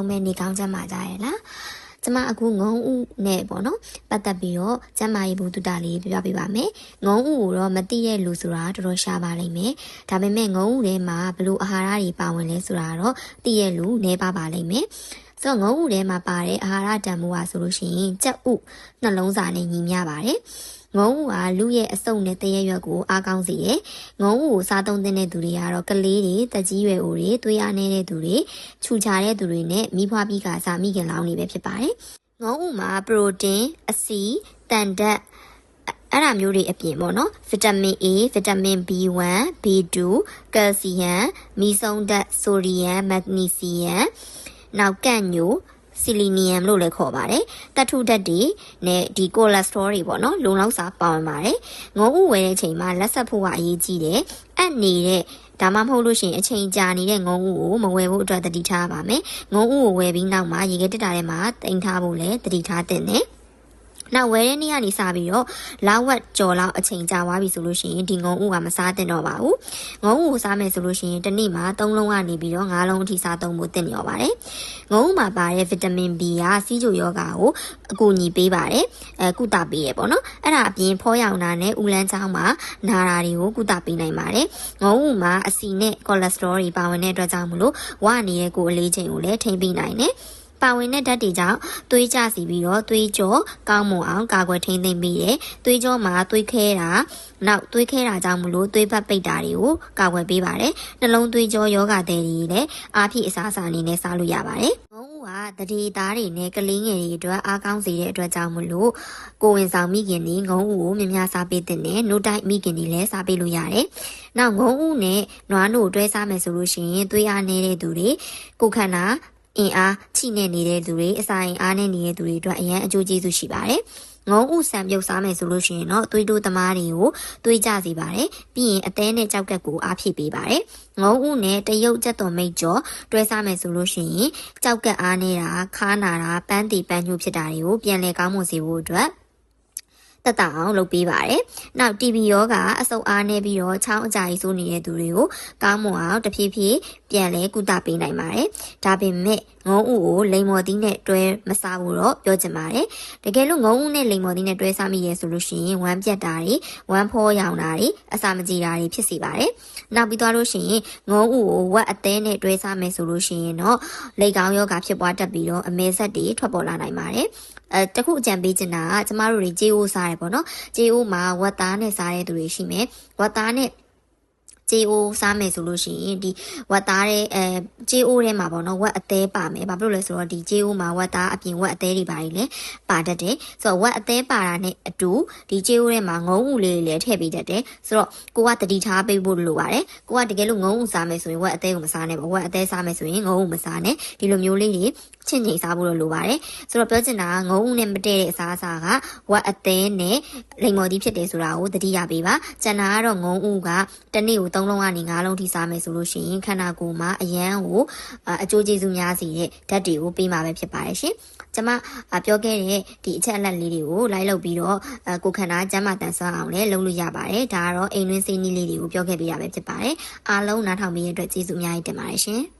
လုံးပဲနေကောင်းချမ်းပါကြရဲ့လားကျမအခုငုံဥနဲ့ပေါ့နော်ပတ်သက်ပြီးတော့ကျမ်းမာရေးဘုဒ္ဓတာလေးပြောပြပေးပါမယ်ငုံဥကိုတော့မသိတဲ့လူဆိုတာတော်တော်ရှားပါလိမ့်မယ်ဒါပေမဲ့ငုံဥထဲမှာဘယ်လိုအာဟာရတွေပါဝင်လဲဆိုတာတော့သိရဲ့လူနည်းပါပါလိမ့်မယ်ဆိုတော့ငုံဥထဲမှာပါတဲ့အာဟာရတန်ဖိုးဟာဆိုလို့ရှိရင်ကြက်ဥနှလုံးစာနဲ့ညီမျှပါတယ် ငုံဥဟာလူရဲ့အစုံနဲ့တရက်ရွက်ကိုအားကောင်းစေတယ်။ငုံဥကိုစားသုံးတဲ့သူတွေကတော့ကလေးတွေတက်ကြီးရွယ်အိုတွေသွေးအားနည်းတဲ့သူတွေခြူချတဲ့သူတွေနဲ့မိဖွားပြီးကစားမိခင်လောင်းတွေပဲဖြစ်ပါတယ်။ငုံဥမှာပရိုတင်းအဆီတန်ဓာတ်အဲ့ဒါမျိုးတွေအပြင်ပေါ့နော်ဗီတာမင် A ဗီတာမင် B1 B2 ကယ်လ်ဆီယမ်မီဆုံဓာတ်ဆိုဒီယမ်မက်ဂနီဆီယမ်နောက်ကန့်ညို ဆီလီနီယမ်လို့လည်းခေါ်ပါတယ်။တထုဓာတ်တွေနဲ့ဒီကိုလက်စထရောတွေပေါ့နော်လုံလောက်စာပါဝင်ပါတယ်။ငုံဥဝယ်တဲ့ချိန်မှာလက်ဆက်ဖို့ကအရေးကြီးတယ်။အပ်နေတဲ့ဒါမှမဟုတ်လို့ရှိရင်အချိန်ကြာနေတဲ့ငုံဥကိုမဝယ်ဖို့အတွက်တတိထားပါမယ်။ငုံဥကိုဝယ်ပြီးနောက်မှာရေခဲတက်တာထဲမှာတင်ထားဖို့လည်းတတိထားတင်တယ်။ နောက်ဝယ်တဲ့နေ့ကနေစပြီးတော့လာဝက်ကြော်လောက်အချိန်ကြာသွားပြီဆိုလို့ရှိရင်ဒီငုံဥကမစားတင်တော့ပါဘူးငုံဥကိုစားမယ်ဆိုလို့ရှိရင်တစ်နေ့မှာ၃လုံးကနေပြီးတော့၅လုံးအထိစားသုံးဖို့တင်နေရပါတယ်ငုံဥမှာပါတဲ့ဗီတာမင် B ကစီးချိုယောဂါကိုအကူအညီပေးပါတယ်အဲကုသပေးရပေါ့နော်အဲ့ဒါအပြင်ဖောရောင်တာနဲ့ဥလန်းချောင်းမှာနာတာတွေကိုကုသပေးနိုင်ပါတယ်ငုံဥမှာအဆီနဲ့ကိုလက်စထရောတွေပါဝင်တဲ့အတွက်ကြောင့်မလို့ဝနေတဲ့ကိုယ်အလေးချိန်ကိုလည်းထိမ့်ပေးနိုင်တယ် ပါဝင်တဲ့ဓာတ်တွေကြောင့်သွေးကျစီပြီးတော့သွေးကြောကောင်းမွန်အောင်ကာကွယ်ထိန်းသိမ်းပေးတယ်။သွေးကြောမှာသွေးခဲတာနောက်သွေးခဲတာကြောင့်မလို့သွေးပတ်ပိတ်တာတွေကိုကာကွယ်ပေးပါတယ်။နှလုံးသွေးကြောယောဂသည်တွေလည်းအားဖြည့်အစားအစာအနေနဲ့စားလို့ရပါတယ်။ဟာတတိသားတွေနဲ့ကလေးငယ်တွေအတွက်အားကောင်းစေတဲ့အတွက်ကြောင့်မလို့ကိုဝင်ဆောင်မိခင်တွေငုံဥကိုမြများစားပေးတဲ့နဲ့노တိုက်မိခင်တွေလည်းစားပေးလို့ရတယ်။နောက်ငုံဥနဲ့နွားနို့တွဲစားမယ်ဆိုလို့ရှိရင်သွေးအားနည်းတဲ့သူတွေကိုခန္ဓာ အင်အားချိနဲ့နေတဲ့သူတွေအစာရင်အားနဲ့နေတဲ့သူတွေအတွက်အရန်အကျိုးကျေးဇူးရှိပါတယ်။ငုံဥဆံပြုတ်စားမယ်ဆိုလို့ရှိရင်တော့သွေးတိုးသမားတွေကိုသွေးကြစေပါတယ်။ပြီးရင်အသေးနဲ့ကြောက်ကက်ကိုအားဖြည့်ပေးပါတယ်။ငုံဥနဲ့တရုတ်ကြက်တော်မိတ်ကျော်တွဲစားမယ်ဆိုလို့ရှိရင်ကြောက်ကက်အားနေတာခါနာတာပန်းတီပန်းညှို့ဖြစ်တာတွေကိုပြန်လည်ကောင်းမွန်စေဖို့အတွက် တက်တာအောင်လုပ်ပေးပါတယ်။နောက် TB ရောဂါအဆုတ်အားနေပြီးတော့ချောင်းအကြိုက်ဆိုးနေတဲ့သူတွေကိုကောင်းမွန်အောင်တဖြည်းဖြည်းပြန်လဲကုသပေးနိုင်ပါတယ်။ဒါပေမဲ့ငုံဥကိုလိမ်မော်သီးနဲ့တွဲမစားဘူးတော့ပြောချင်ပါတယ်။တကယ်လို့ငုံဥနဲ့လိမ်မော်သီးနဲ့တွဲစားမိရဲဆိုလို့ရှိရင်ဝမ်းပြတ်တာတွေဝမ်းဖောရောင်တာတွေအစာမကြေတာတွေဖြစ်စေပါတယ်။နောက်ပြီးသွားလို့ရှိရင်ငုံဥကိုဝက်အသေးနဲ့တွဲစားမယ်ဆိုလို့ရှိရင်တော့လိတ်ကောင်းယောဂဖြစ်ပွားတတ်ပြီးတော့အမဲဆက်တွေထွက်ပေါ်လာနိုင်ပါတယ်။အဲတခုအကြံပေးချင်တာကကျမတို့တွေကြေးအိုးစားတယ်ပေါ့နော်။ကြေးအိုးမှာဝက်သားနဲ့စားတဲ့သူတွေရှိမယ်။ဝက်သားနဲ့ ကြေအိုးစားမယ်ဆိုလို့ရှိရင်ဒီဝက်သားတဲ့အဲကြေအိုးထဲမှာပေါ့နော်ဝက်အသေးပါမယ်ဘာဖြစ်လို့လဲဆိုတော့ဒီကြေအိုးမှာဝက်သားအပြင်ဝက်အသေးတွေပါနေလဲပါတတ်တယ်ဆိုတော့ဝက်အသေးပါတာနဲ့အတူဒီကြေအိုးထဲမှာငုံဥလေးတွေလည်းထည့်ပေးတတ်တယ်ဆိုတော့ကိုကတတိထားပေးဖို့လိုပါတယ်ကိုကတကယ်လို့ငုံဥစားမယ်ဆိုရင်ဝက်အသေးကိုမစားနဲ့ပေါ့ဝက်အသေးစားမယ်ဆိုရင်ငုံဥမစားနဲ့ဒီလိုမျိုးလေးတွေ ချင့်ချိန်စားဖို့လိုပါတယ်ဆိုတော့ပြောချင်တာကငုံဥနဲ့မတည့်တဲ့အစားအစာကဝက်အသေးနဲ့လိမ်မော်သီးဖြစ်တယ်ဆိုတာကိုသတိရပေးပါကျန်တာကတော့ငုံဥကတနေ့ကို3လုံးကနေ5လုံးထိစားမယ်ဆိုလို့ရှိရင်ခန္ဓာကိုယ်မှာအရန်ကိုအကျိုးကျေးဇူးများစေတဲ့ဓာတ်တွေကိုပေးမှာပဲဖြစ်ပါတယ်ရှင်။ကျွန်မပြောခဲ့တဲ့ဒီအချက်အလက်လေးတွေကိုလိုက်လုပ်ပြီးတော့ကိုခန္ဓာကျန်းမာတန်ဆွမ်းအောင်လည်းလုပ်လို့ရပါတယ်။ဒါကတော့အိမ်တွင်းစိတ်နည်းလေးတွေကိုပြောခဲ့ပေးရပဲဖြစ်ပါတယ်။အားလုံးနားထောင်ပေးရတဲ့အတွက်ကျေးဇူးအများကြီးတင်ပါတယ်ရှင်။